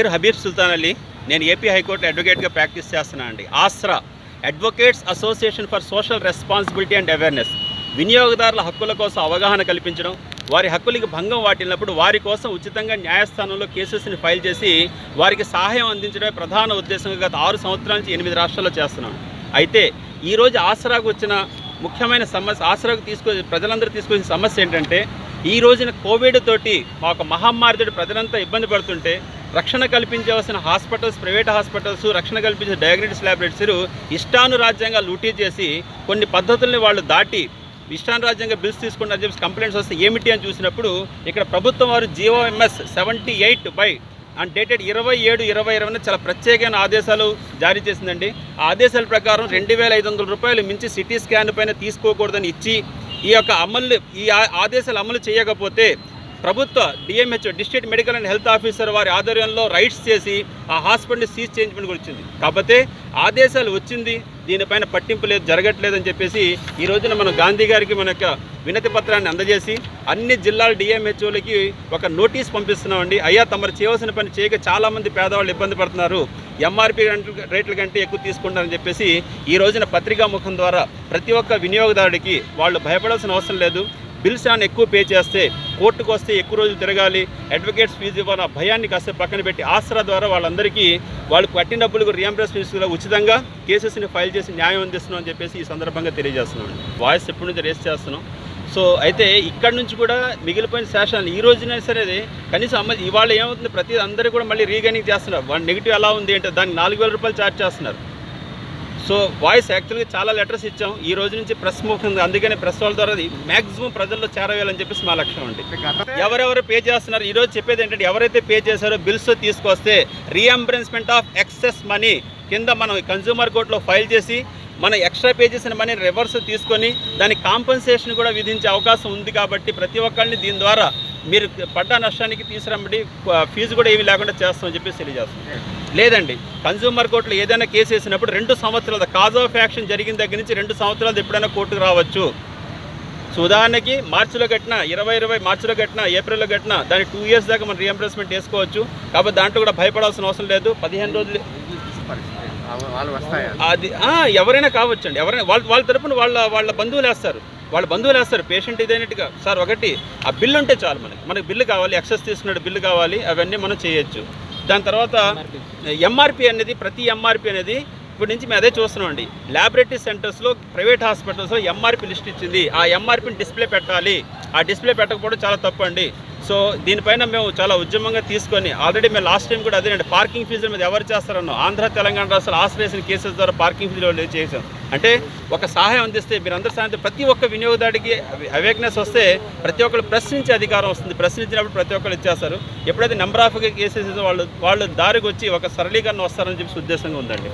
పేరు హబీబ్ సుల్తాన్ అలీ. నేను AP high court అడ్వకేట్గా practice చేస్తున్నాను అండి. Asra advocates association for social responsibility and awareness. వినియోగదారుల హక్కుల కోసం అవగాహన కల్పించడం వారి హక్కులకి భంగం వాటిల్లినప్పుడు వారి కోసం ఉచితంగా న్యాయస్థానంలో కేసెస్ని ఫైల్ చేసి వారికి సహాయం అందించడమే ప్రధాన ఉద్దేశంగా గత ఆరు సంవత్సరాల నుంచి ఎనిమిది రాష్ట్రాల్లో చేస్తున్నాను. అయితే ఈరోజు ఆసరాకు వచ్చిన ముఖ్యమైన సమస్య ఆసరాకు తీసుకొ ప్రజలందరూ తీసుకొచ్చిన సమస్య ఏంటంటే ఈ రోజున కోవిడ్ తోటి మా ఒక మహమ్మారి తోటి ప్రజలంతా ఇబ్బంది పడుతుంటే రక్షణ కల్పించవలసిన హాస్పిటల్స్ ప్రైవేట్ హాస్పిటల్స్ రక్షణ కల్పించే డయాగ్నటిక్స్ ల్యాబొరేటరీస్ ఇష్టానురాజ్యంగా లూటీ చేసి కొన్ని పద్ధతుల్ని వాళ్ళు దాటి ఇష్టానురాజ్యంగా బిల్స్ తీసుకుంటారని చెప్పి కంప్లైంట్స్ వస్తే ఏమిటి అని చూసినప్పుడు ఇక్కడ ప్రభుత్వం వారు GOMS seventy eight by and dated ఇరవై ఏడు ఇరవై ఇరవై చాలా ప్రత్యేకమైన ఆదేశాలు జారీ చేసిందండి. ఆ ఆదేశాల ప్రకారం రెండు వేల ఐదు వందల రూపాయలు మించి సిటీ స్కాన్ పైన తీసుకోకూడదని ఇచ్చి ఈ యొక్క అమలు ఈ ఆ- ఆదేశాలు అమలు చేయకపోతే ప్రభుత్వ DMH district medical and health officer వారి ఆధ్వర్యంలో రైట్స్ చేసి ఆ హాస్పిటల్ని సీజ్ చేయించమని కూడా వచ్చింది కాకపోతే ఆదేశాలు వచ్చింది దీనిపైన పట్టింపు లేదు జరగట్లేదని చెప్పేసి ఈ రోజున మనం గాంధీ గారికి మన యొక్క వినతి పత్రాన్ని అందజేసి అన్ని జిల్లాల డిఎంహెచ్ఓలకి ఒక నోటీస్ పంపిస్తున్నామండి. అయ్యా తమరు చేయవలసిన పని చేయక చాలామంది పేదవాళ్ళు ఇబ్బంది పడుతున్నారు. ఎంఆర్పి రేట్ల కంటే ఎక్కువ తీసుకుంటారని చెప్పేసి ఈ రోజున పత్రికా ముఖం ద్వారా ప్రతి ఒక్క వినియోగదారుడికి వాళ్ళు భయపడాల్సిన అవసరం లేదు. బిల్స్ అని ఎక్కువ పే చేస్తే కోర్టుకు వస్తే ఎక్కువ రోజులు తిరగాలి అడ్వకేట్స్ ఫీజు ఇవ్వాలన్న భయాన్ని కాస్త పక్కన పెట్టి ఆసరా ద్వారా వాళ్ళందరికీ వాళ్ళు కట్టిన డబ్బులకు రియంబర్స్ ఉచితంగా కేసెస్ని ఫైల్ చేసి న్యాయం అందిస్తున్నాం అని చెప్పేసి ఈ సందర్భంగా తెలియజేస్తున్నాం. వాయిస్ ఎప్పటి నుంచి రేస్ చేస్తున్నాం. సో అయితే ఇక్కడ నుంచి కూడా మిగిలిపోయిన శాసనాలు ఈ రోజున సరే కనీసం అమ్మ ఇవాళ ఏమవుతుంది? ప్రతి అందరూ కూడా మళ్ళీ రీగైనింగ్ చేస్తున్నారు. వాళ్ళ నెగిటివ్ ఎలా ఉంది అంటే దానికి నాలుగు వేల రూపాయలు ఛార్జ్ చేస్తున్నారు. సో వాయిస్ యాక్చువల్గా చాలా లెటర్స్ ఇచ్చాం. ఈ రోజు నుంచి ప్రెస్ ముఖంగా అందుకనే ప్రెస్ వాళ్ళ ద్వారా మ్యాక్సిమం ప్రజల్లో చేరవేయాలని చెప్పేసి మా లక్ష్యం అండి. ఎవరెవరు పే చేస్తున్నారు? ఈ రోజు చెప్పేది ఏంటంటే ఎవరైతే పే చేశారో బిల్స్ తీసుకొస్తే రీఎంబర్స్మెంట్ ఆఫ్ ఎక్సెస్ మనీ కింద మనం కన్జ్యూమర్ కోర్టులో ఫైల్ చేసి మన ఎక్స్ట్రా పే చేసిన మనీ రివర్స్ తీసుకొని దానికి కాంపన్సేషన్ కూడా విధించే అవకాశం ఉంది కాబట్టి ప్రతి ఒక్కరిని దీని ద్వారా మీరు పడ్డ నష్టానికి తీసుకురమ్మడి ఫీజు కూడా ఏమీ లేకుండా చేస్తామని చెప్పేసి తెలియజేస్తాం లేదండి కన్జ్యూమర్ కోర్టులో ఏదైనా కేసు వేసినప్పుడు రెండు సంవత్సరాల కాజ్ ఆఫ్ యాక్షన్ జరిగిన దగ్గర నుంచి రెండు సంవత్సరాలు ఎప్పుడైనా కోర్టుకు రావచ్చు. సో ఉదాహరణకి మార్చిలో కట్టిన ఇరవై ఇరవై మార్చిలో కట్టిన ఏప్రిల్లో కట్టిన దాని టూ ఇయర్స్ దాకా మనం రియంబర్స్మెంట్ వేసుకోవచ్చు. కాబట్టి దాంట్లో కూడా భయపడాల్సిన అవసరం లేదు. పదిహేను రోజులు అది ఎవరైనా కావచ్చండి. ఎవరైనా వాళ్ళ వాళ్ళ తరపున వాళ్ళ వాళ్ళ బంధువులు వేస్తారు. వాళ్ళ బంధువులు వేస్తారు. పేషెంట్ ఇదైనట్టుగా. సార్ ఒకటి ఆ బిల్లు ఉంటే చాలు మనకి. మనకి బిల్లు కావాలి ఎక్సెస్ తీసుకున్న బిల్లు కావాలి అవన్నీ మనం చేయొచ్చు. దాని తర్వాత ఎంఆర్పి అనేది ప్రతి ఎంఆర్పి అనేది ఇప్పటి నుంచి మేము అదే చూస్తున్నాం అండి ల్యాబొరేటరీ సెంటర్స్లో ప్రైవేట్ హాస్పిటల్స్లో ఎంఆర్పి లిస్ట్ ఇచ్చింది. ఆ ఎంఆర్పిని డిస్ప్లే పెట్టాలి. ఆ డిస్ప్లే పెట్టకపోవడం చాలా తప్పు అండి. సో దీనిపైన మేము చాలా ఉద్యమంగా తీసుకొని ఆల్రెడీ మేము లాస్ట్ టైం కూడా అదేనండి పార్కింగ్ ఫీజుల మీద ఎవరు చేస్తారన్నో ఆంధ్ర తెలంగాణ రాష్ట్రాలు ఆశ్రయించిన కేసెస్ ద్వారా పార్కింగ్ ఫీజులు చేసాం అంటే ఒక సహాయం అందిస్తే మీరు అందరూ సాయంత్రం ప్రతి ఒక్క వినియోగదారుడికి అవేక్నెస్ వస్తే ప్రతి ఒక్కరు ప్రశ్నించే అధికారం వస్తుంది. ప్రశ్నించినప్పుడు ప్రతి ఒక్కరు ఇచ్చేస్తారు. ఎప్పుడైతే నెంబర్ ఆఫ్ కేసెస్ వాళ్ళు వాళ్ళు దారికి వచ్చి ఒక సరళీకరణ వస్తారని చెప్పి ఉద్దేశంగా ఉందండి.